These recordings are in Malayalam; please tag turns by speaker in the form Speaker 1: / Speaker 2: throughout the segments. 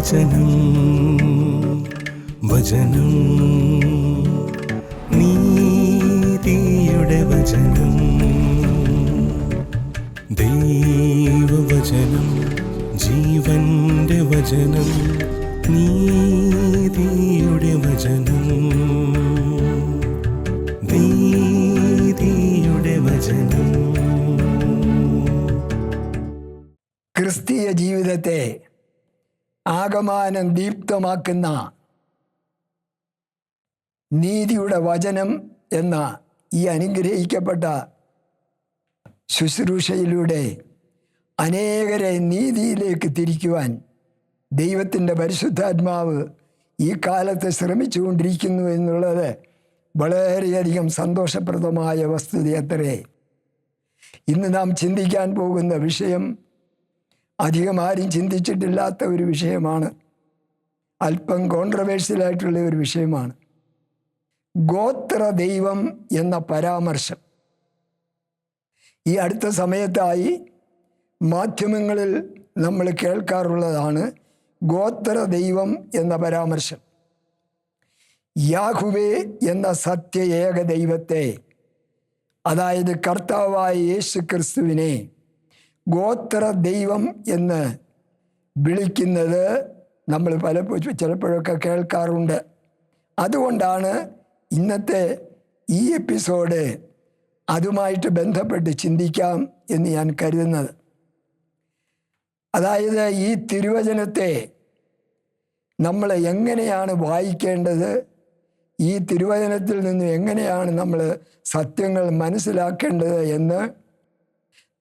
Speaker 1: വചനം വചനം നീതിയുടെ വചനം ദൈവവചനം ജീവന്റെ വചനം നീതിയുടെ വചനം. നീതിയുടെ വചനം.
Speaker 2: ക്രിസ്തീയ ജീവിതത്തെ ആകമാനം ദീപ്തമാക്കുന്ന നീതിയുടെ വചനം എന്ന ഈ അനുഗ്രഹിക്കപ്പെട്ട ശുശ്രൂഷയിലൂടെ അനേകരെ നീതിയിലേക്ക് തിരിക്കുവാൻ ദൈവത്തിന്റെ പരിശുദ്ധാത്മാവ് ഈ കാലത്ത് ശ്രമിച്ചുകൊണ്ടിരിക്കുന്നു എന്നുള്ളത് വളരെയധികം സന്തോഷപ്രദമായ വസ്തുതയത്രേ. ഇന്ന് നാം ചിന്തിക്കാൻ പോകുന്ന വിഷയം അധികം ആരും ചിന്തിച്ചിട്ടില്ലാത്ത ഒരു വിഷയമാണ്. അല്പം കോൺട്രവേഴ്സ്യലായിട്ടുള്ള ഒരു വിഷയമാണ്. ഗോത്ര ദൈവം എന്ന പരാമർശം. ഈ അടുത്ത സമയത്തായി മാധ്യമങ്ങളിൽ നമ്മൾ കേൾക്കാറുള്ളതാണ് ഗോത്ര ദൈവം എന്ന പരാമർശം. യാഹുവേ എന്ന സത്യ ഏക ദൈവത്തെ അതായത് കർത്താവായ യേശു ക്രിസ്തുവിനെ ഗോത്ര ദൈവം എന്ന് വിളിക്കുന്നത് നമ്മൾ പലപ്പോഴും ചിലപ്പോഴൊക്കെ കേൾക്കാറുണ്ട്. അതുകൊണ്ടാണ് ഇന്നത്തെ ഈ എപ്പിസോഡ് അതുമായിട്ട് ബന്ധപ്പെട്ട് ചിന്തിക്കാം എന്ന് ഞാൻ കരുതുന്നത്. അതായത് ഈ തിരുവചനത്തെ നമ്മൾ എങ്ങനെയാണ് വായിക്കേണ്ടത്? ഈ തിരുവചനത്തിൽ നിന്ന് എങ്ങനെയാണ് നമ്മൾ സത്യങ്ങൾ മനസ്സിലാക്കേണ്ടത് എന്ന്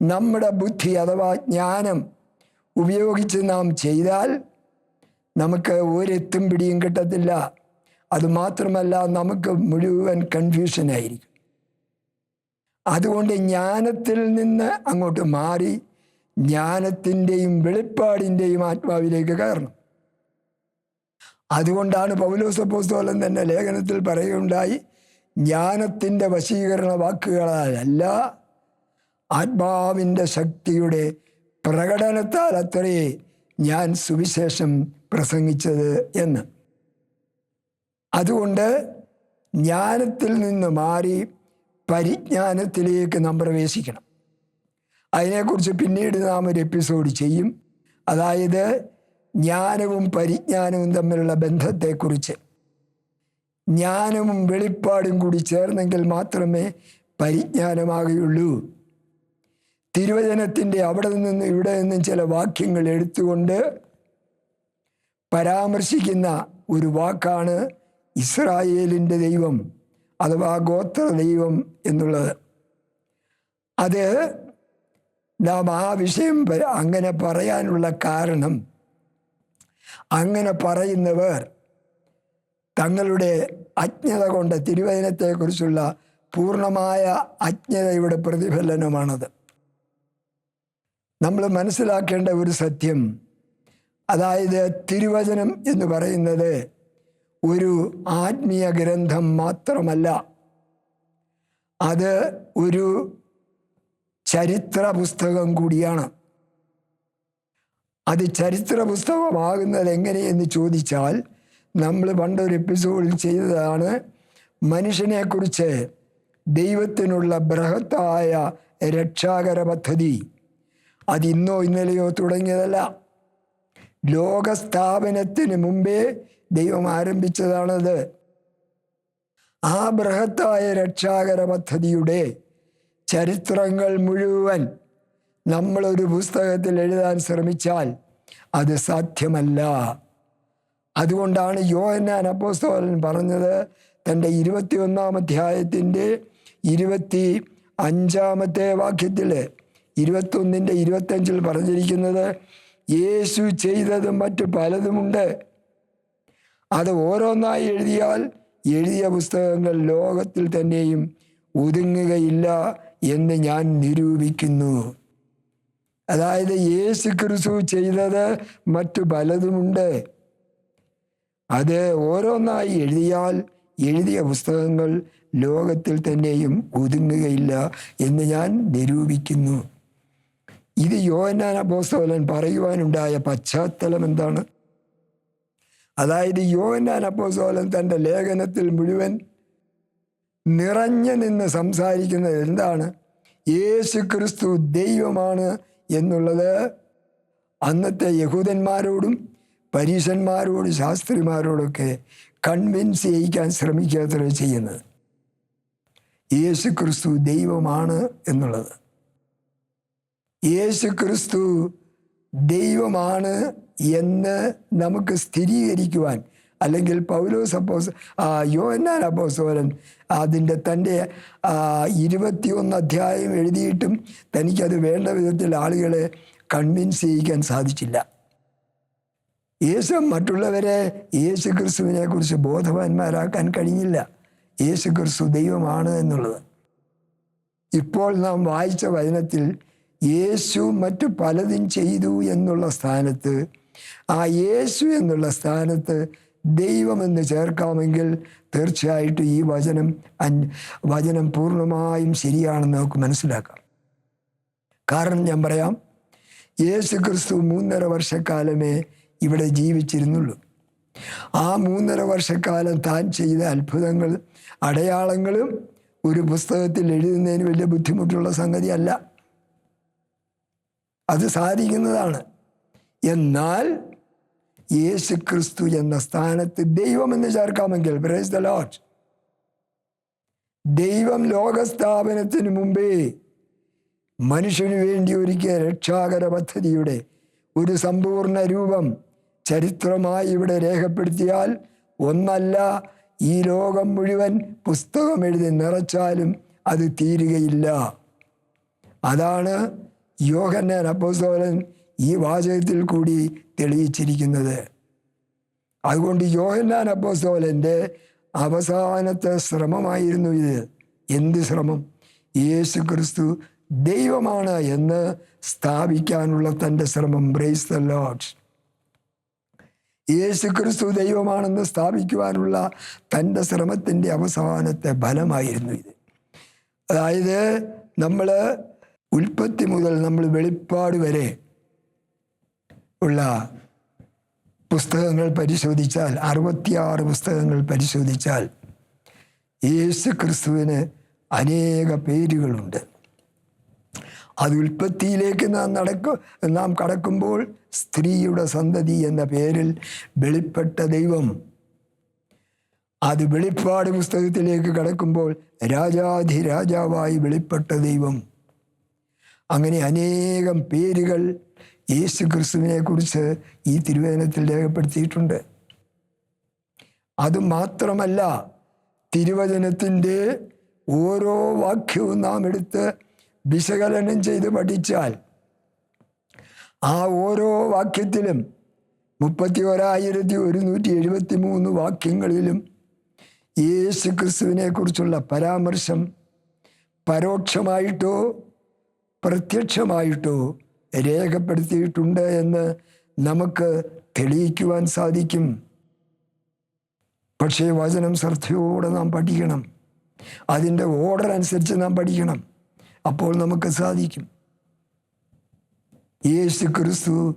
Speaker 2: നമ്മുടെ ബുദ്ധി അഥവാ ജ്ഞാനം ഉപയോഗിച്ച് നാം ചെയ്താൽ നമുക്ക് ഒരെത്തും പിടിയും കിട്ടത്തില്ല. അതുമാത്രമല്ല നമുക്ക് മുഴുവൻ കൺഫ്യൂഷനായിരിക്കും അതുകൊണ്ട് ജ്ഞാനത്തിൽ നിന്ന് അങ്ങോട്ട് മാറി ജ്ഞാനത്തിന്റെയും വെളിപ്പാടിന്റെയും ആത്മാവിലേക്ക് കയറണം. അതുകൊണ്ടാണ് പൗലോസപ്പോസ്തോലൻ തന്നെ ലേഖനത്തിൽ പറയുകയുണ്ടായി ജ്ഞാനത്തിന്റെ വശീകരണ വാക്കുകളല്ല ആത്മാവിന്റെ ശക്തിയുടെ പ്രകടനത്താൽ അത്രയേ ഞാൻ സുവിശേഷം പ്രസംഗിച്ചത് എന്ന്. അതുകൊണ്ട് ജ്ഞാനത്തിൽ നിന്ന് മാറി പരിജ്ഞാനത്തിലേക്ക് നാം പ്രവേശിക്കണം. അതിനെക്കുറിച്ച് പിന്നീട് നാം ഒരു എപ്പിസോഡ് ചെയ്യും. അതായത് ജ്ഞാനവും പരിജ്ഞാനവും തമ്മിലുള്ള ബന്ധത്തെക്കുറിച്ച്. ജ്ഞാനവും വെളിപ്പാടും കൂടി ചേർന്നെങ്കിൽ മാത്രമേ പരിജ്ഞാനമാകുകയുള്ളൂ. തിരുവചനത്തിന്റെ അവിടെ നിന്നും ഇവിടെ നിന്നും ചില വാക്യങ്ങൾ എടുത്തുകൊണ്ട് പരാമർശിക്കുന്ന ഒരു വാക്കാണ് ഇസ്രായേലിന്റെ ദൈവം അഥവാ ഗോത്ര ദൈവം എന്നുള്ളത്. അത് നാം ആ വിഷയം അങ്ങനെ പറയാനുള്ള കാരണം അങ്ങനെ പറയുന്നവർ തങ്ങളുടെ അജ്ഞത കൊണ്ട് തിരുവചനത്തെക്കുറിച്ചുള്ള പൂർണമായ അജ്ഞതയുടെ പ്രതിഫലനമാണത്. നമ്മൾ മനസ്സിലാക്കേണ്ട ഒരു സത്യം. അതായത് തിരുവചനം എന്ന് പറയുന്നത് ഒരു ആത്മീയ ഗ്രന്ഥം മാത്രമല്ല. അത് ഒരു ചരിത്ര പുസ്തകം കൂടിയാണ്. അത് ചരിത്ര പുസ്തകമാകുന്നത് എങ്ങനെയെന്ന് ചോദിച്ചാൽ നമ്മൾ പണ്ടൊരു എപ്പിസോഡിൽ ചെയ്തതാണ് മനുഷ്യനെക്കുറിച്ച് ദൈവത്തിനുള്ള ബൃഹത്തായ രക്ഷാകര പദ്ധതി. അത് ഇന്നോ ഇന്നലെയോ തുടങ്ങിയതല്ല. ലോകസ്ഥാപനത്തിന് മുമ്പേ ദൈവം ആരംഭിച്ചതാണത്. ആ ബൃഹത്തായ രക്ഷാകര പദ്ധതിയുടെ ചരിത്രങ്ങൾ മുഴുവൻ നമ്മളൊരു പുസ്തകത്തിൽ എഴുതാൻ ശ്രമിച്ചാൽ അത് സാധ്യമല്ല. അതുകൊണ്ടാണ് യോഹന്നാൻ അപ്പോസ്തോലൻ പറഞ്ഞത് തന്റെ ഇരുപത്തിയൊന്നാം അധ്യായത്തിന്റെ ഇരുപത്തി അഞ്ചാമത്തെ വാക്യത്തിൽ ഇരുപത്തൊന്നിന്റെ ഇരുപത്തഞ്ചിൽ പറഞ്ഞിരിക്കുന്നത് യേശു ചെയ്തതും മറ്റു പലതുമുണ്ട്. അത് ഓരോന്നായി എഴുതിയാൽ എഴുതിയ പുസ്തകങ്ങൾ ലോകത്തിൽ തന്നെയും ഒതുങ്ങുകയില്ല എന്ന് ഞാൻ നിരൂപിക്കുന്നു. അതായത് യേശു ക്രിസ്തു ചെയ്തത് മറ്റു പലതുമുണ്ട്. അത് ഓരോന്നായി എഴുതിയാൽ എഴുതിയ പുസ്തകങ്ങൾ ലോകത്തിൽ തന്നെയും ഒതുങ്ങുകയില്ല എന്ന് ഞാൻ നിരൂപിക്കുന്നു. ഇത് യോഹന്നാൻ അപ്പോസ്തലൻ പറയുവാനുണ്ടായ പശ്ചാത്തലം എന്താണ്? അതായത് യോഹന്നാൻ അപ്പോസ്തലൻ തന്റെ ലേഖനത്തിൽ മുഴുവൻ നിറഞ്ഞു നിന്ന് സംസാരിക്കുന്നത് എന്താണ്? യേശു ക്രിസ്തു ദൈവമാണ് എന്നുള്ളത് അന്നത്തെ യഹൂദന്മാരോടും പരീശന്മാരോടും ശാസ്ത്രിമാരോടൊക്കെ കൺവിൻസ് ചെയ്യിക്കാൻ ശ്രമിക്കാത്ര ചെയ്യുന്നത്. യേശു ക്രിസ്തു ദൈവമാണ് എന്നുള്ളത്. യേശു ക്രിസ്തു ദൈവമാണ് എന്ന് നമുക്ക് സ്ഥിരീകരിക്കുവാൻ അല്ലെങ്കിൽ പൗലോസ് അപ്പോസ് യോഹന്നാൻ അപ്പോസോലൻ അതിന്റെ തന്റെ ഇരുപത്തിയൊന്ന് അധ്യായം എഴുതിയിട്ടും തനിക്കത് വേണ്ട വിധത്തിൽ ആളുകളെ കൺവിൻസ് ചെയ്യിക്കാൻ സാധിച്ചില്ല. യേശു മറ്റുള്ളവരെ യേശു ക്രിസ്തുവിനെ കുറിച്ച് ബോധവാന്മാരാക്കാൻ കഴിഞ്ഞില്ല. യേശു ക്രിസ്തു ദൈവമാണ് എന്നുള്ളത്. ഇപ്പോൾ നാം വായിച്ച വചനത്തിൽ യേശു മറ്റു പലതും ചെയ്തു എന്നുള്ള സ്ഥാനത്ത് ആ യേശു എന്നുള്ള സ്ഥാനത്ത് ദൈവമെന്ന് ചേർക്കാമെങ്കിൽ തീർച്ചയായിട്ടും ഈ വചനം വചനം പൂർണമായും ശരിയാണെന്ന് നമുക്ക് മനസ്സിലാക്കാം. കാരണം ഞാൻ പറയാം യേശു ക്രിസ്തു മൂന്നര വർഷക്കാലമേ ഇവിടെ ജീവിച്ചിരുന്നുള്ളൂ. ആ മൂന്നര വർഷക്കാലം താൻ ചെയ്ത അത്ഭുതങ്ങൾ അടയാളങ്ങളും ഒരു പുസ്തകത്തിൽ എഴുതുന്നതിന് വലിയ ബുദ്ധിമുട്ടുള്ള സംഗതിയല്ല അത് സാധിക്കുന്നതാണ്. എന്നാൽ യേശു ക്രിസ്തു എന്ന സ്ഥാനത്ത് ദൈവമെന്ന് ചേർക്കാമെങ്കിൽ ദൈവം ലോകസ്ഥാപനത്തിന് മുമ്പേ മനുഷ്യന് വേണ്ടി ഒരുക്കിയ രക്ഷാകര പദ്ധതിയുടെ ഒരു സമ്പൂർണ രൂപം ചരിത്രമായി ഇവിടെ രേഖപ്പെടുത്തിയാൽ ഒന്നല്ല ഈ ലോകം മുഴുവൻ പുസ്തകം എഴുതി നിറച്ചാലും അത് തീരുകയില്ല. അതാണ് യോഹന്നാൻ അപ്പോസ്തോലൻ ഈ വാചകത്തിൽ കൂടി തെളിയിച്ചിരിക്കുന്നത്. അതുകൊണ്ട് യോഹന്നാൻ അപ്പോസ്തോലന്റെ അവസാനത്തെ ശ്രമമായിരുന്നു ഇത്. എന്ത് ശ്രമം? യേശു ക്രിസ്തു ദൈവമാണ് എന്ന് സ്ഥാപിക്കാനുള്ള തന്റെ ശ്രമം. ബ്രേസ് ദ ലോഡ് യേശു ക്രിസ്തു ദൈവമാണെന്ന് സ്ഥാപിക്കുവാനുള്ള തന്റെ ശ്രമത്തിന്റെ അവസാനത്തെ ഫലമായിരുന്നു ഇത്. അതായത് നമ്മൾ ഉൽപ്പത്തി മുതൽ നമ്മൾ വെളിപ്പാട് വരെ ഉള്ള പുസ്തകങ്ങൾ പരിശോധിച്ചാൽ അറുപത്തിയാറ് പുസ്തകങ്ങൾ പരിശോധിച്ചാൽ യേശു ക്രിസ്തുവിന് അനേക പേരുകളുണ്ട്. അത് ഉൽപ്പത്തിയിലേക്ക് നാം നടക്കു നാം കടക്കുമ്പോൾ സ്ത്രീയുടെ സന്തതി എന്ന പേരിൽ വെളിപ്പെട്ട ദൈവം അത് വെളിപ്പാട് പുസ്തകത്തിലേക്ക് കടക്കുമ്പോൾ രാജാധിരാജാവായി വെളിപ്പെട്ട ദൈവം അങ്ങനെ അനേകം പേരുകൾ യേശു ക്രിസ്തുവിനെ കുറിച്ച് ഈ തിരുവേദനത്തിൽ രേഖപ്പെടുത്തിയിട്ടുണ്ട്. അതുമാത്രമല്ല തിരുവചനത്തിന്റെ ഓരോ വാക്യവും നാം എടുത്ത് വിശകലനം ചെയ്ത് പഠിച്ചാൽ ആ ഓരോ വാക്യത്തിലും മുപ്പത്തി ഒരായിരത്തി ഒരുന്നൂറ്റി എഴുപത്തി മൂന്ന് വാക്യങ്ങളിലും യേശു ക്രിസ്തുവിനെ കുറിച്ചുള്ള പരാമർശം പരോക്ഷമായിട്ടോ പ്രത്യക്ഷമായിട്ടോ രേഖപ്പെടുത്തിയിട്ടുണ്ട് എന്ന് നമുക്ക് തെളിയിക്കുവാൻ സാധിക്കും. പക്ഷേ വചനം ശ്രദ്ധയോടെ നാം പഠിക്കണം. അതിന്റെ ഓർഡർ അനുസരിച്ച് നാം പഠിക്കണം. അപ്പോൾ നമുക്ക് സാധിക്കും. യേശു ക്രിസ്തു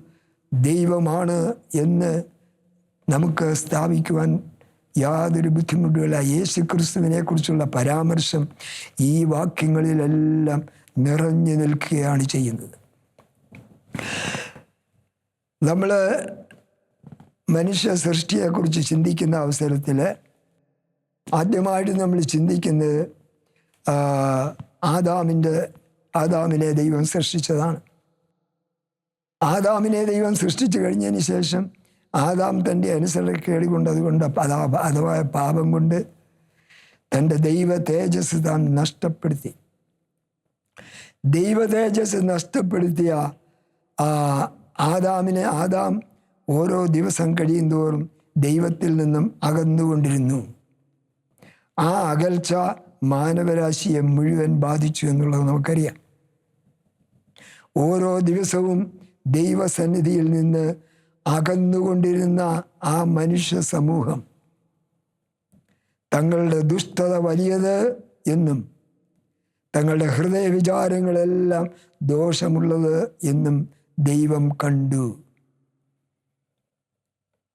Speaker 2: ദൈവമാണ് എന്ന് നമുക്ക് സ്ഥാപിക്കുവാൻ യാതൊരു ബുദ്ധിമുട്ടുമില്ല. യേശു ക്രിസ്തുവിനെ കുറിച്ചുള്ള പരാമർശം ഈ വാക്യങ്ങളിലെല്ലാം നിറഞ്ഞു നിൽക്കുകയാണ് ചെയ്യുന്നത്. നമ്മൾ മനുഷ്യ സൃഷ്ടിയെക്കുറിച്ച് ചിന്തിക്കുന്ന അവസരത്തിൽ ആദ്യമായിട്ട് നമ്മൾ ചിന്തിക്കുന്നത് ആദാമിന്റെ ആദാമിനെ ദൈവം സൃഷ്ടിച്ചതാണ്. ആദാമിനെ ദൈവം സൃഷ്ടിച്ചു കഴിഞ്ഞതിന് ശേഷം ആദാം തന്റെ അനുസരണക്കേട് കൊണ്ട് അതുകൊണ്ട് അതാ അഥവാ പാപം കൊണ്ട് തന്റെ ദൈവ തേജസ് താൻ നഷ്ടപ്പെടുത്തി. ദൈവ തേജസ് നഷ്ടപ്പെടുത്തിയ ആ ആദാമിനെ ആദാം ഓരോ ദിവസം കഴിയും തോറും ദൈവത്തിൽ നിന്നും അകന്നുകൊണ്ടിരുന്നു. ആ അകൽച്ച മാനവരാശിയെ മുഴുവൻ ബാധിച്ചു എന്നുള്ളത് നമുക്കറിയാം. ഓരോ ദിവസവും ദൈവസന്നിധിയിൽ നിന്ന് അകന്നുകൊണ്ടിരുന്ന ആ മനുഷ്യ സമൂഹം തങ്ങളുടെ ദുഷ്ടത വലിയത് എന്നും തങ്ങളുടെ ഹൃദയ വിചാരങ്ങളെല്ലാം ദോഷമുള്ളത് എന്നും ദൈവം കണ്ടു.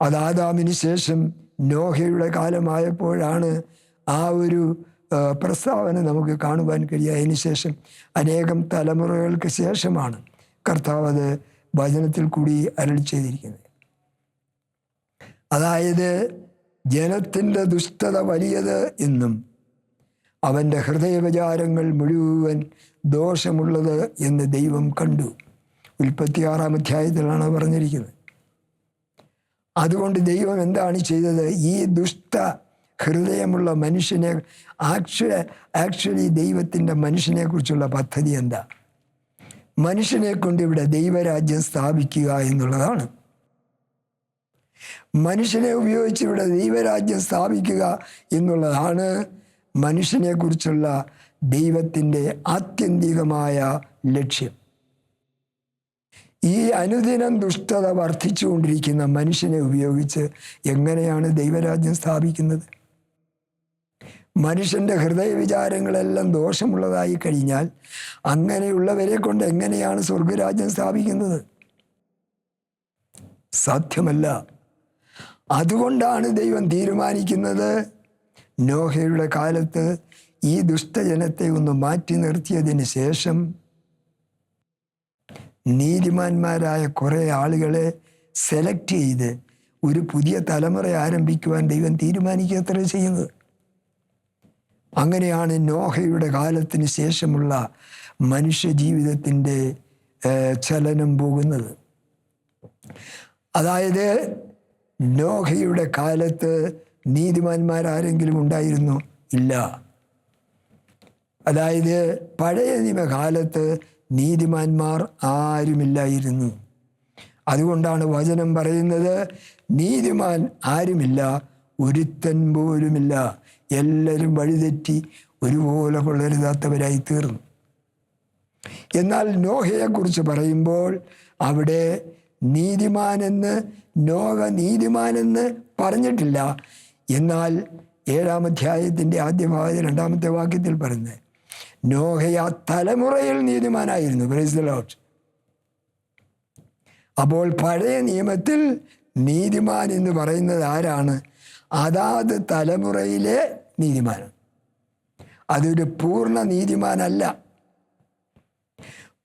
Speaker 2: അതാദാമിന് ശേഷം നോഹയുടെ കാലമായപ്പോഴാണ് ആ ഒരു പ്രസ്താവന നമുക്ക് കാണുവാൻ കഴിയുക. അതിന് ശേഷം അനേകം തലമുറകൾക്ക് ശേഷമാണ് കർത്താവ് അത് വചനത്തിൽ കൂടി അരളി ചെയ്തിരിക്കുന്നത്. അതായത് ജനത്തിന്റെ ദുഷ്ടത വലിയത് എന്നും അവന്റെ ഹൃദയവിചാരങ്ങൾ മുഴുവൻ ദോഷമുള്ളത് എന്ന് ദൈവം കണ്ടു. ഉൽപ്പത്തിയാറാം അധ്യായത്തിലാണ് പറഞ്ഞിരിക്കുന്നത്. അതുകൊണ്ട് ദൈവം എന്താണ് ചെയ്തത്? ഈ ദുഷ്ട ഹൃദയമുള്ള മനുഷ്യനെ ആക്ച്വ ആക്ച്വലി ദൈവത്തിന്റെ മനുഷ്യനെ കുറിച്ചുള്ള പദ്ധതി എന്താ? മനുഷ്യനെ കൊണ്ട് ഇവിടെ ദൈവരാജ്യം സ്ഥാപിക്കുക എന്നുള്ളതാണ്. മനുഷ്യനെ ഉപയോഗിച്ച് ഇവിടെ ദൈവരാജ്യം സ്ഥാപിക്കുക എന്നുള്ളതാണ് മനുഷ്യനെ കുറിച്ചുള്ള ദൈവത്തിന്റെ ആത്യന്തികമായ ലക്ഷ്യം. ഈ അനുദിനം ദുഷ്ടത വർദ്ധിച്ചുകൊണ്ടിരിക്കുന്ന മനുഷ്യനെ ഉപയോഗിച്ച് എങ്ങനെയാണ് ദൈവരാജ്യം സ്ഥാപിക്കുന്നത്? മനുഷ്യന്റെ ഹൃദയ വിചാരങ്ങളെല്ലാം ദോഷമുള്ളതായി കഴിഞ്ഞാൽ അങ്ങനെയുള്ളവരെ കൊണ്ട് എങ്ങനെയാണ് സ്വർഗരാജ്യം സ്ഥാപിക്കുന്നത്? സാധ്യമല്ല. അതുകൊണ്ടാണ് ദൈവം തീരുമാനിക്കുന്നത് നോഹയുടെ കാലത്ത് ഈ ദുഷ്ടജനത്തെ ഒന്ന് മാറ്റി നിർത്തിയതിന് ശേഷം നീതിമാന്മാരായ കുറേ ആളുകളെ സെലക്ട് ചെയ്ത് ഒരു പുതിയ തലമുറ ആരംഭിക്കുവാൻ ദൈവം തീരുമാനിക്കുക ചെയ്യുന്നത്. അങ്ങനെയാണ് നോഹയുടെ കാലത്തിന് ശേഷമുള്ള മനുഷ്യ ജീവിതത്തിന്റെ ചലനം പോകുന്നത്. അതായത് നോഹയുടെ കാലത്ത് നീതിമാന്മാരാരെങ്കിലും ഉണ്ടായിരുന്നു? ഇല്ല. അതായത് പഴയ നിയമകാലത്ത് നീതിമാന്മാർ ആരുമില്ലായിരുന്നു. അതുകൊണ്ടാണ് വചനം പറയുന്നത് നീതിമാൻ ആരുമില്ല ഒരുത്തൻ പോലുമില്ല. എല്ലാവരും വഴിതെറ്റി ഒരുപോലെ കൊള്ളരുതാത്തവരായി തീർന്നു എന്നാൽ നോഹയെക്കുറിച്ച് പറയുമ്പോൾ അവിടെ നീതിമാനെന്ന് നോഹ നീതിമാനെന്ന് പറഞ്ഞിട്ടില്ല. എന്നാൽ ഏഴാം അധ്യായത്തിന്റെ ആദ്യ രണ്ടാമത്തെ വാക്യത്തിൽ പറയുന്നത് നോഹയ തലമുറയിൽ നീതിമാനായിരുന്നു. പ്രൈസ് ലോട്ട് അപ്പോൾ പഴയ നിയമത്തിൽ നീതിമാൻ എന്ന് പറയുന്നത് ആരാണ്? അതാത് തലമുറയിലെ നീതിമാൻ. അതൊരു പൂർണ നീതിമാനല്ല.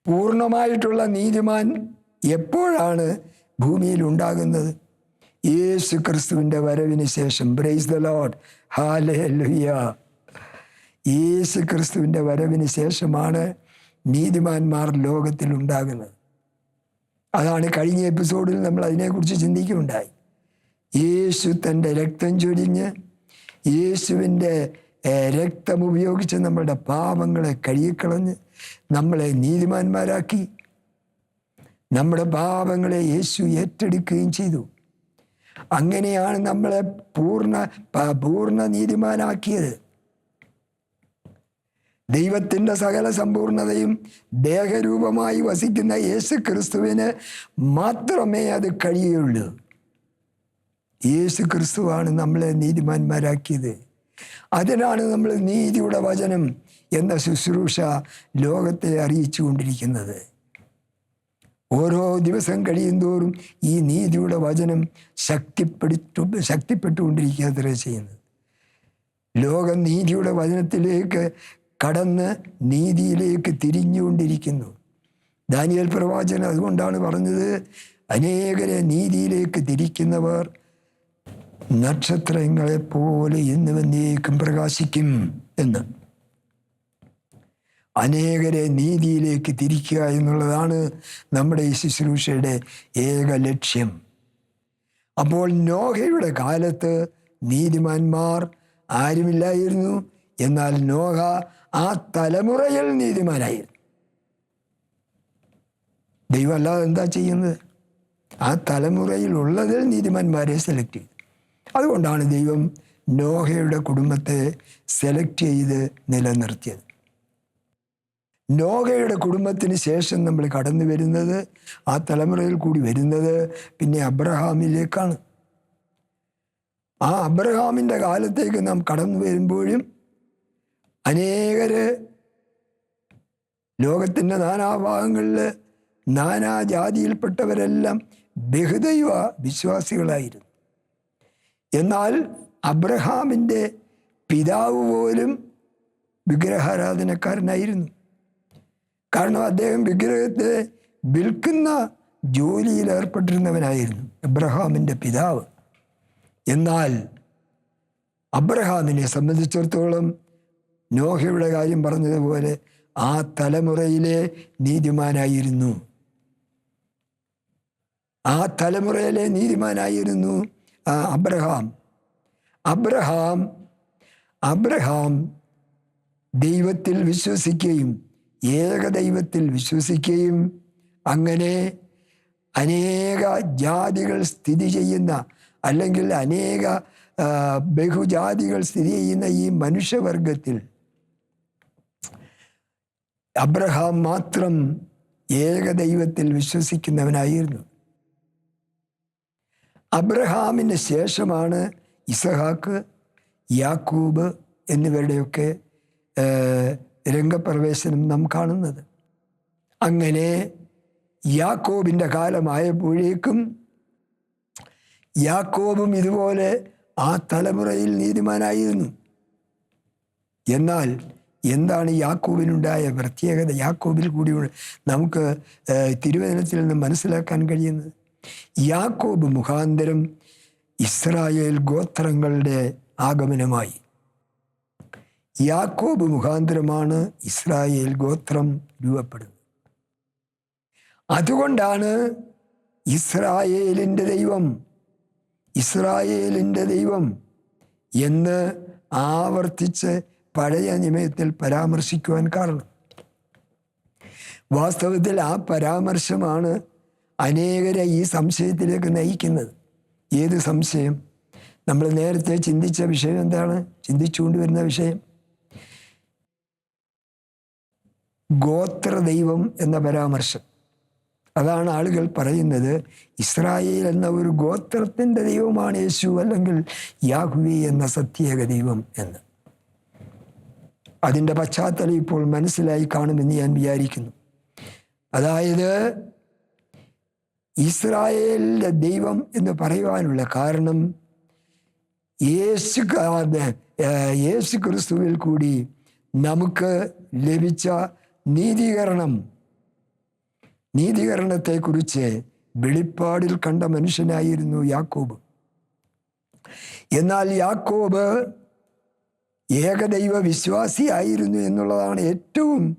Speaker 2: പൂർണമായിട്ടുള്ള നീതിമാൻ എപ്പോഴാണ് ഭൂമിയിൽ ഉണ്ടാകുന്നത്? യേശു ക്രിസ്തുവിന്റെ വരവിന് ശേഷം. ബ്രേസ് ദ ലോഡ് ഹാലലുയ്യ യേശു ക്രിസ്തുവിന്റെ വരവിന് ശേഷമാണ് നീതിമാന്മാർ ലോകത്തിൽ ഉണ്ടാകുന്നത്. അതാണ് കഴിഞ്ഞ എപ്പിസോഡിൽ നമ്മൾ അതിനെക്കുറിച്ച് ചിന്തിക്കുകയുണ്ടായി. യേശു തന്റെ രക്തം ചൊരിഞ്ഞ് യേശുവിന്റെ രക്തം ഉപയോഗിച്ച് നമ്മളുടെ പാപങ്ങളെ കഴുകിക്കളഞ്ഞ് നമ്മളെ നീതിമാന്മാരാക്കി. നമ്മുടെ പാപങ്ങളെ യേശു ഏറ്റെടുക്കുകയും ചെയ്തു. അങ്ങനെയാണ് നമ്മളെ പൂർണ പൂർണ നീതിമാനാക്കിയത്. ദൈവത്തിന്റെ സകല സമ്പൂർണതയും ദേഹരൂപമായി വസിക്കുന്ന യേശു ക്രിസ്തുവിന് മാത്രമേ അത് കഴിയുള്ളൂ. യേശു ക്രിസ്തുവാണ് നമ്മളെ നീതിമാന്മാരാക്കിയത്. അതിനാണ് നമ്മൾ നീതിയുടെ വചനം എന്ന ശുശ്രൂഷ ലോകത്തെ അറിയിച്ചു കൊണ്ടിരിക്കുന്നത് ഓരോ ദിവസം കഴിയും തോറും ഈ നീതിയുടെ വചനം ശക്തിപ്പെടുത്തു ശക്തിപ്പെട്ടുകൊണ്ടിരിക്കുക അത്ര ചെയ്യുന്നത്. ലോകം നീതിയുടെ വചനത്തിലേക്ക് കടന്ന് നീതിയിലേക്ക് തിരിഞ്ഞുകൊണ്ടിരിക്കുന്നു. ദാനിയൽ പ്രവാചകൻ അതുകൊണ്ടാണ് പറഞ്ഞത് അനേകരെ നീതിയിലേക്ക് തിരിക്കുന്നവർ നക്ഷത്രങ്ങളെപ്പോലെ പോലെ എന്നുവന്നേക്കും പ്രകാശിക്കും എന്ന്. അനേകരെ നീതിയിലേക്ക് തിരിക്കുക എന്നുള്ളതാണ് നമ്മുടെ ഈ ശുശ്രൂഷയുടെ ഏക ലക്ഷ്യം. അപ്പോൾ നോഹയുടെ കാലത്ത് നീതിമാന്മാർ ആരുമില്ലായിരുന്നു. എന്നാൽ നോഹ ആ തലമുറയിൽ നീതിമാനായിരുന്നു. ദൈവം അല്ലാതെ എന്താ ചെയ്യുന്നത്? ആ തലമുറയിൽ ഉള്ളതിൽ നീതിമാന്മാരെ സെലക്ട് ചെയ്തു. അതുകൊണ്ടാണ് ദൈവം നോഹയുടെ കുടുംബത്തെ സെലക്ട് ചെയ്ത് നിലനിർത്തിയത്. നോഹയുടെ കുടുംബത്തിന് ശേഷം നമ്മൾ കടന്നു വരുന്നത് ആ തലമുറയിൽ കൂടി വരുന്നത് പിന്നെ അബ്രഹാമിലേക്കാണ്. ആ അബ്രഹാമിന്റെ കാലത്തേക്ക് നാം കടന്നു വരുമ്പോഴും അനേകര് ലോകത്തിന്റെ നാനാഭാഗങ്ങളിൽ നാനാജാതിയിൽപ്പെട്ടവരെല്ലാം ബഹുദൈവ വിശ്വാസികളായിരുന്നു. എന്നാൽ അബ്രഹാമിന്റെ പിതാവ് പോലും വിഗ്രഹാരാധനക്കാരനായിരുന്നു. കാരണം അദ്ദേഹം വിഗ്രഹത്തെ വിൽക്കുന്ന ജോലിയിൽ ഏർപ്പെട്ടിരുന്നവനായിരുന്നു അബ്രഹാമിന്റെ പിതാവ്. എന്നാൽ അബ്രഹാമിനെ സംബന്ധിച്ചിടത്തോളം നോഹയുടെ കാര്യം പറഞ്ഞതുപോലെ ആ തലമുറയിലെ നീതിമാനായിരുന്നു. ആ തലമുറയിലെ നീതിമാനായിരുന്നു അബ്രഹാം. അബ്രഹാം അബ്രഹാം ദൈവത്തിൽ വിശ്വസിക്കുകയും ഏകദൈവത്തിൽ വിശ്വസിക്കുകയും അങ്ങനെ അനേക ജാതികൾ സ്ഥിതി ചെയ്യുന്ന അല്ലെങ്കിൽ അനേക ബഹുജാതികൾ സ്ഥിതി ചെയ്യുന്ന ഈ മനുഷ്യവർഗത്തിൽ അബ്രഹാം മാത്രം ഏകദൈവത്തിൽ വിശ്വസിക്കുന്നവനായിരുന്നു. അബ്രഹാമിന് ശേഷമാണ് ഇസഹാക്ക് യാക്കൂബ് എന്നിവരുടെയൊക്കെ രംഗപ്രവേശനം നാം കാണുന്നത്. അങ്ങനെ യാക്കോബിന്റെ കാലമായപ്പോഴേക്കും യാക്കോബും ഇതുപോലെ ആ തലമുറയിൽ നീതിമാനായിരുന്നു. എന്നാൽ എന്താണ് യാക്കോബിനുണ്ടായ പ്രത്യേകത? യാക്കോബിൽ കൂടി നമുക്ക് തിരുവചനത്തിൽ നിന്ന് മനസ്സിലാക്കാൻ കഴിയുന്നത് യാക്കോബ് മുഖാന്തരം ഇസ്രായേൽ ഗോത്രങ്ങളുടെ ആഗമനമായി. യാക്കോബ് മുഖാന്തരമാണ് ഇസ്രായേൽ ഗോത്രം രൂപപ്പെടുന്നത്. അതുകൊണ്ടാണ് ഇസ്രായേലിന്റെ ദൈവം ഇസ്രായേലിന്റെ ദൈവം എന്ന് ആവർത്തിച്ച് പഴയ നിമയത്തിൽ പരാമർശിക്കുവാൻ കാരണം. വാസ്തവത്തിൽ ആ പരാമർശമാണ് അനേകരെ ഈ സംശയത്തിലേക്ക് നയിക്കുന്നത്. ഏത് സംശയം? നമ്മൾ നേരത്തെ ചിന്തിച്ച വിഷയം എന്താണ്? ചിന്തിച്ചുകൊണ്ടുവരുന്ന വിഷയം. ഗോത്രദൈവം എന്ന പരാമർശം. അതാണ് ആളുകൾ പറയുന്നത് ഇസ്രായേൽ എന്ന ഒരു ഗോത്രത്തിന്റെ ദൈവമാണ് യേശു അല്ലെങ്കിൽ യാഹുവി എന്ന സത്യേക ദൈവം എന്ന്. അതിന്റെ പശ്ചാത്തലം ഇപ്പോൾ മനസ്സിലായി കാണുമെന്ന് ഞാൻ വിചാരിക്കുന്നു. അതായത് ഇസ്രായേലിന്റെ ദൈവം എന്ന് പറയുവാനുള്ള കാരണം യേശു യേശു ക്രിസ്തുവിൽ കൂടി നമുക്ക് ലഭിച്ച നീതീകരണം. നീതീകരണത്തെക്കുറിച്ച് വെളിപ്പാടിൽ കണ്ട മനുഷ്യനായിരുന്നു യാക്കോബ്. എന്നാൽ യാക്കോബ് ഏകദൈവ വിശ്വാസിയായിരുന്നു എന്നുള്ളതാണ് ഏറ്റവും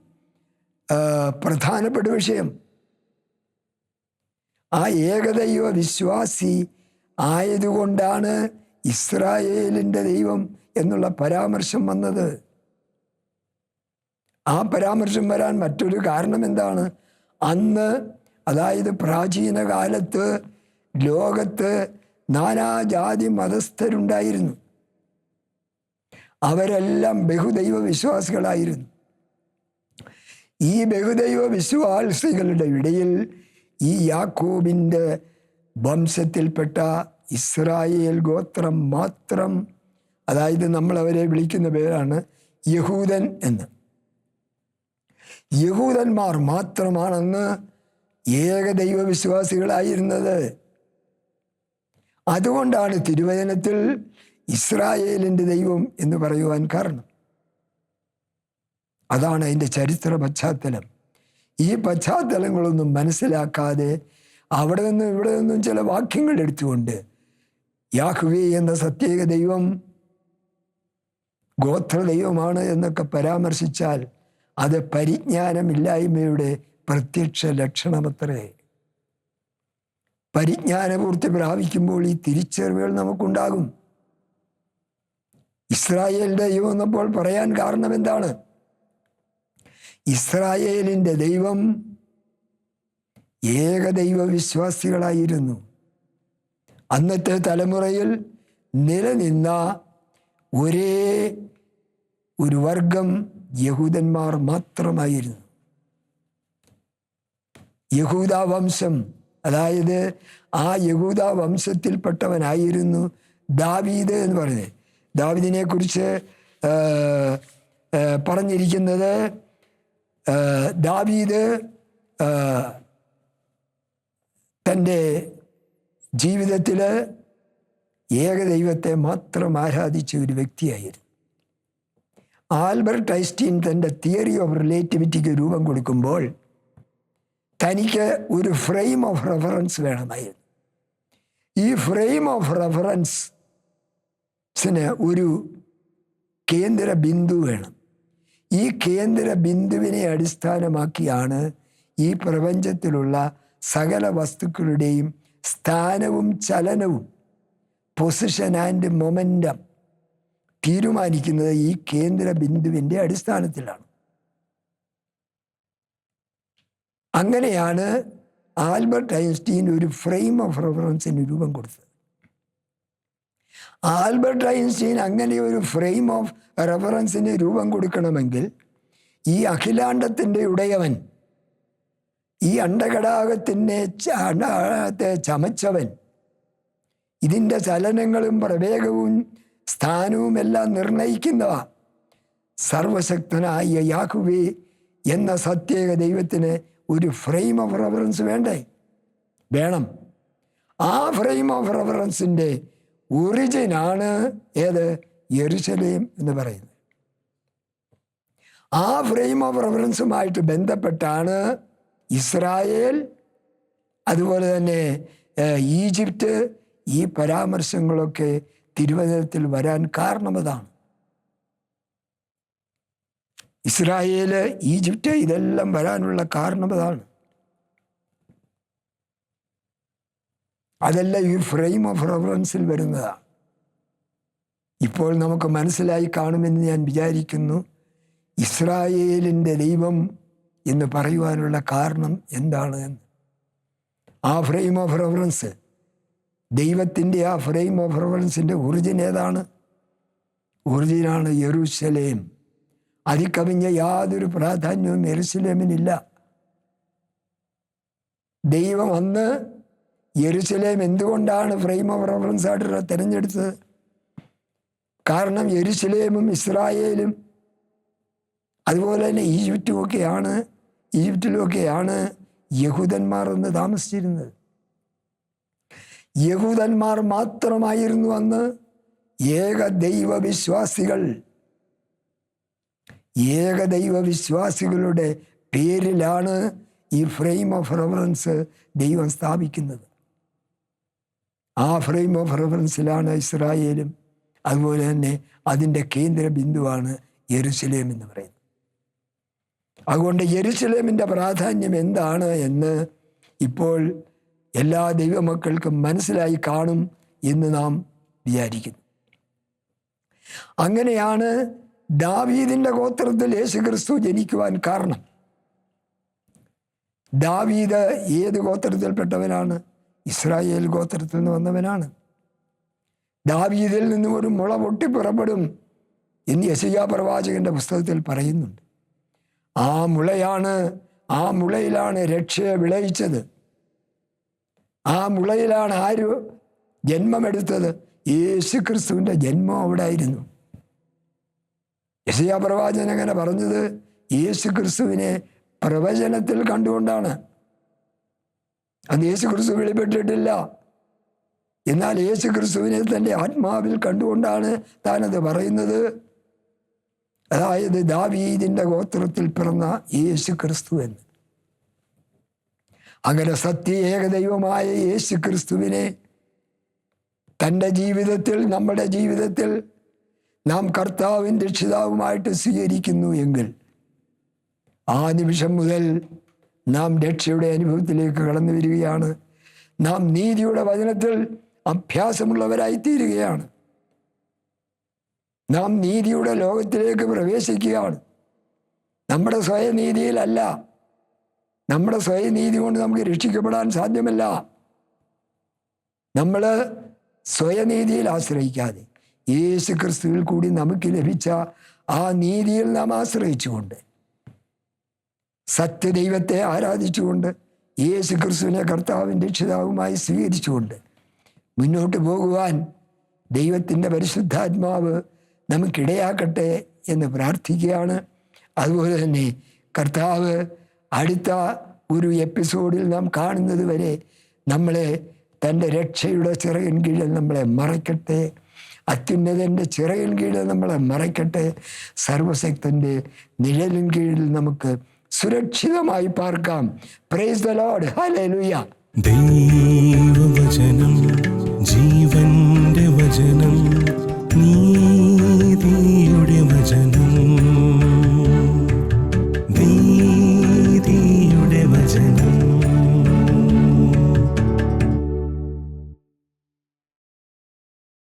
Speaker 2: പ്രധാനപ്പെട്ട വിഷയം. ആ ഏകദൈവ വിശ്വാസി ആയതുകൊണ്ടാണ് ഇസ്രായേലിന്റെ ദൈവം എന്നുള്ള പരാമർശം വന്നത്. ആ പരാമർശം വരാൻ മറ്റൊരു കാരണം എന്താണ്? അന്ന് അതായത് പ്രാചീന കാലത്ത് ലോകത്ത് നാനാജാതി മതസ്ഥരുണ്ടായിരുന്നു. അവരെല്ലാം ബഹുദൈവ വിശ്വാസികളായിരുന്നു. ഈ ബഹുദൈവ വിശ്വാസികളുടെ ഇടയിൽ ഈ യാക്കോബിന്റെ വംശത്തിൽപ്പെട്ട ഇസ്രായേൽ ഗോത്രം മാത്രം അതായത് നമ്മൾ അവരെ വിളിക്കുന്ന പേരാണ് യഹൂദൻ എന്ന്. യഹൂദന്മാർ മാത്രമാണെന്ന് ഏകദൈവ വിശ്വാസികളായിരുന്നത് അതുകൊണ്ടാണ് തിരുവചനത്തിൽ ഇസ്രായേലിന്റെ ദൈവം എന്ന് പറയുവാൻ കാരണം. അതാണ് അതിന്റെ ചരിത്ര പശ്ചാത്തലം. ഈ പശ്ചാത്തലങ്ങളൊന്നും മനസ്സിലാക്കാതെ അവിടെ നിന്നും ഇവിടെ നിന്നും ചില വാക്യങ്ങൾ എടുത്തുകൊണ്ട് യാഹുവേ എന്ന സത്യേക ദൈവം ഗോത്ര ദൈവമാണ് എന്നൊക്കെ പരാമർശിച്ചാൽ അത് പരിജ്ഞാനമില്ലായ്മയുടെ പ്രത്യക്ഷ ലക്ഷണമത്രേ. പരിജ്ഞാനപൂർത്തി പ്രാപിക്കുമ്പോൾ ഈ തിരിച്ചറിവുകൾ നമുക്കുണ്ടാകും. ഇസ്രായേലിന്റെ ദൈവം എന്നപ്പോൾ പറയാൻ കാരണം എന്താണ് ഇസ്രായേലിന്റെ ദൈവം ഏകദൈവ വിശ്വാസികളായിരുന്നു അന്നത്തെ തലമുറയിൽ നിലനിന്ന ഒരേ ഒരു വർഗം യഹൂദന്മാർ മാത്രമായിരുന്നു. യഹൂദ വംശം അതായത് ആ യഹൂദ വംശത്തിൽപ്പെട്ടവനായിരുന്നു ദാവീദ് എന്ന് പറയുന്നത്. ദാവീദിനെ കുറിച്ച് പറഞ്ഞിരിക്കുന്നത് ദാവീദ് തന്റെ ജീവിതത്തിൽ ഏകദൈവത്തെ മാത്രം ആരാധിച്ച ഒരു വ്യക്തിയായിരുന്നു. ആൽബർട്ട് ഐസ്റ്റീൻ തന്റെ തിയറി ഓഫ് റിലേറ്റിവിറ്റിക്ക് രൂപം കൊടുക്കുമ്പോൾ തനിക്ക് ഒരു ഫ്രെയിം ഓഫ് റെഫറൻസ് വേണമായിരുന്നു. ഈ ഫ്രെയിം ഓഫ് റെഫറൻസിന് ഒരു കേന്ദ്ര ബിന്ദു വേണം. ഈ കേന്ദ്ര ബിന്ദുവിനെ അടിസ്ഥാനമാക്കിയാണ് ഈ പ്രപഞ്ചത്തിലുള്ള സകല വസ്തുക്കളുടെയും സ്ഥാനവും ചലനവും പൊസിഷൻ ആൻഡ് മൊമെന്റം തീരുമാനിക്കുന്നത് ഈ കേന്ദ്ര ബിന്ദുവിന്റെ അടിസ്ഥാനത്തിലാണ്. അങ്ങനെയാണ് ആൽബർട്ട് ഐൻസ്റ്റീൻ ഒരു ഫ്രെയിം ഓഫ് റെഫറൻസിന് രൂപം കൊടുത്തത്. ആൽബർട്ട് ഐൻസ്റ്റീൻ അങ്ങനെ ഒരു ഫ്രെയിം ഓഫ് റെഫറൻസിന് രൂപം കൊടുക്കണമെങ്കിൽ ഈ അഖിലാണ്ടത്തിന്റെ ഉടയവൻ ഈ അണ്ടഘടാകത്തിനെ ചമച്ചവൻ ഇതിന്റെ ചലനങ്ങളും പ്രവേഗവും സ്ഥാനവും എല്ലാം നിർണയിക്കുന്നവ. സർവശക്തനായ യാഹുവേ എന്ന സത്യേക ദൈവത്തിന് ഒരു ഫ്രെയിം ഓഫ് റെഫറൻസ് വേണ്ടേ? വേണം. ആ ഫ്രെയിം ഓഫ് റെഫറൻസിന്റെ ഒറിജിനാണ് ഏത്? യെരുശലേം എന്ന് പറയുന്നത്. ആ ഫ്രെയിം ഓഫ് റെഫറൻസുമായിട്ട് ബന്ധപ്പെട്ടാണ് ഇസ്രായേൽ അതുപോലെ തന്നെ ഈജിപ്റ്റ് ഈ പരാമർശങ്ങളൊക്കെ തിരുവചനത്തിൽ വരാൻ കാരണം അതാണ്. ഇസ്രായേൽ ഈജിപ്റ്റ് ഇതെല്ലാം വരാനുള്ള കാരണം അതാണ്. അതെല്ലാം ഈ ഫ്രെയിം ഓഫ് റെഫറൻസിൽ വരുന്നതാണ് ഇപ്പോൾ നമുക്ക് മനസ്സിലായി കാണുമെന്ന് ഞാൻ വിചാരിക്കുന്നു ഇസ്രായേലിന്റെ ദൈവം എന്ന് പറയുവാനുള്ള കാരണം എന്താണ് എന്ന്. ആ ഫ്രെയിം ഓഫ് റെഫറൻസ് ദൈവത്തിന്റെ ആ ഫ്രെയിം ഓഫ് റെഫറൻസിന്റെ ഒറിജിൻ ഏതാണ്? ഒറിജിനാണ് യെറുസലേം അതിക്കവിഞ്ഞ യാതൊരു പ്രാധാന്യവും യെരുസലേമിനില്ല ദൈവം അന്ന് യെരുസലേം എന്തുകൊണ്ടാണ് ഫ്രെയിം ഓഫ് റെഫറൻസ് ആയിട്ട് തിരഞ്ഞെടുത്തത്? കാരണം യെരുസലേമും ഇസ്രായേലും അതുപോലെ തന്നെ ഈജിപ്റ്റുമൊക്കെയാണ് ഈജിപ്തിലുമൊക്കെയാണ് യഹൂദന്മാർ എന്ന് താമസിച്ചിരുന്നത്. യഹൂദന്മാർ മാത്രമായിരുന്നു അന്ന് ഏക ദൈവ വിശ്വാസികൾ ഏകദൈവ വിശ്വാസികളുടെ പേരിലാണ് ഈ ഫ്രെയിം ഓഫ് റെഫറൻസ് ദൈവം സ്ഥാപിക്കുന്നത്. ആ ഫ്രെയിം ഓഫ് റെഫറൻസിലാണ് ഇസ്രായേലും അതുപോലെ തന്നെ അതിന്റെ കേന്ദ്ര ബിന്ദുവാണ് യെരുസലേം എന്ന് പറയുന്നത്. അതുകൊണ്ട് യെരുസലേമിന്റെ പ്രാധാന്യം എന്താണ് എന്ന് ഇപ്പോൾ എല്ലാ ദൈവമക്കൾക്കും മനസ്സിലായി കാണും എന്ന് നാം വിചാരിക്കുന്നു. അങ്ങനെയാണ് ദാവീദിന്റെ ഗോത്രത്തിൽ യേശു ക്രിസ്തു ജനിക്കുവാൻ കാരണം. ദാവീദ് ഏത് ഗോത്രത്തിൽപ്പെട്ടവനാണ്? ഇസ്രായേൽ ഗോത്രത്തിൽ നിന്ന് വന്നവനാണ്. ദാവീദിൽ നിന്നും ഒരു മുള പൊട്ടി പുറപ്പെടും എന്ന് യശയാ പ്രവാചകന്റെ പുസ്തകത്തിൽ പറയുന്നുണ്ട്. ആ മുളയാണ് ആ മുളയിലാണ് രക്ഷയെ വിളയിച്ചത്. ആ മുളയിലാണ് ആര് ജന്മമെടുത്തത്? യേശു ക്രിസ്തുവിന്റെ ജന്മം അവിടെ ആയിരുന്നു യശയാ പ്രവാചകൻ അങ്ങനെ പറഞ്ഞത് യേശു ക്രിസ്തുവിനെ പ്രവചനത്തിൽ കണ്ടുകൊണ്ടാണ്. അന്ന് യേശു ക്രിസ്തു വെളിപ്പെട്ടിട്ടില്ല. എന്നാൽ യേശു ക്രിസ്തുവിനെ തന്റെ ആത്മാവിൽ കണ്ടുകൊണ്ടാണ് താനത് പറയുന്നത്. അതായത് ദാവീദിന്റെ ഗോത്രത്തിൽ പിറന്ന യേശു ക്രിസ്തു എന്ന്. അങ്ങനെ സത്യ ഏകദൈവമായ യേശു ക്രിസ്തുവിനെ തന്റെ ജീവിതത്തിൽ നമ്മുടെ ജീവിതത്തിൽ നാം കർത്താവും രക്ഷിതാവുമായിട്ട് സ്വീകരിക്കുന്നു എങ്കിൽ ആ നിമിഷം മുതൽ നാം രക്ഷയുടെ അനുഭവത്തിലേക്ക് കടന്നു വരികയാണ്. നാം നീതിയുടെ വചനത്തിൽ അഭ്യാസമുള്ളവരായി തീരുകയാണ് നാം നീതിയുടെ ലോകത്തിലേക്ക് പ്രവേശിക്കുകയാണ്. നമ്മുടെ സ്വയനീതിയിലല്ല നമ്മുടെ സ്വയനീതി കൊണ്ട് നമുക്ക് രക്ഷിക്കപ്പെടാൻ സാധ്യമല്ല. നമ്മൾ സ്വയനീതിയിൽ ആശ്രയിക്കാതെ യേശു ക്രിസ്തുവിൽ കൂടി നമുക്ക് ലഭിച്ച ആ നീതിയിൽ നാം ആശ്രയിച്ചുകൊണ്ട് സത്യദൈവത്തെ ആരാധിച്ചുകൊണ്ട് യേശു ക്രിസ്തുവിനെ കർത്താവിൻ രക്ഷിതാവുമായി സ്വീകരിച്ചുകൊണ്ട് മുന്നോട്ട് പോകുവാൻ ദൈവത്തിന്റെ പരിശുദ്ധാത്മാവ് നമുക്കിടയാക്കട്ടെ എന്ന് പ്രാർത്ഥിക്കുകയാണ്. അതുപോലെ തന്നെ കർത്താവ് അടുത്ത ഒരു എപ്പിസോഡിൽ നാം കാണുന്നത് വരെ നമ്മളെ തന്റെ രക്ഷയുടെ ചിറകിൻ കീഴിൽ നമ്മളെ മറയ്ക്കട്ടെ. അത്യുന്നതന്റെ ചിറകിൻ കീഴിൽ നമ്മളെ മറയ്ക്കട്ടെ. സർവശക്തന്റെ നിഴലിൻ കീഴിൽ നമുക്ക് സുരക്ഷിതമായി പാർക്കാം. പ്രൈസ് ദ ലോഡ് ഹല്ലേലൂയ
Speaker 1: ദൈവവചനം.